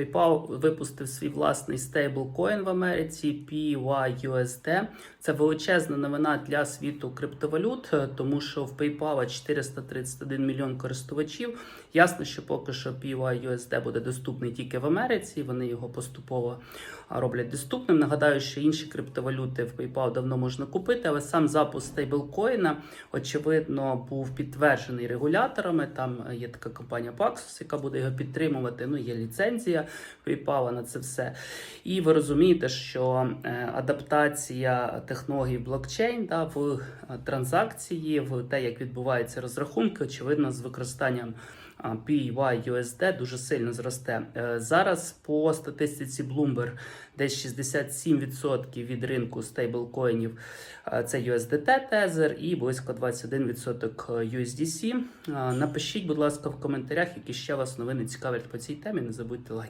PayPal випустив свій власний стейблкоін в Америці PYUSD. Це величезна новина для світу криптовалют, тому що в PayPal 431 мільйон користувачів. Ясно, що поки що PYUSD буде доступний тільки в Америці. Вони його поступово роблять доступним. Нагадаю, що інші криптовалюти в PayPal давно можна купити, але сам запуск стейблкоїна, очевидно, був підтверджений регуляторами. Там е, є така компанія Paxos, яка буде його підтримувати. Ну, є ліцензія PayPal на це все. І ви розумієте, що е, адаптація технологій блокчейн да, в е, транзакції, в те, як відбуваються розрахунки, очевидно, з використанням PYUSD дуже сильно зросте. Е, Зараз по статистиці Bloomberg десь 67% від ринку стейблкоїнів це USDT Tether і близько 21% USDC. Напишіть, будь ласка, в коментарях, які ще вас новини цікавлять по цій темі. Не забудьте лайк.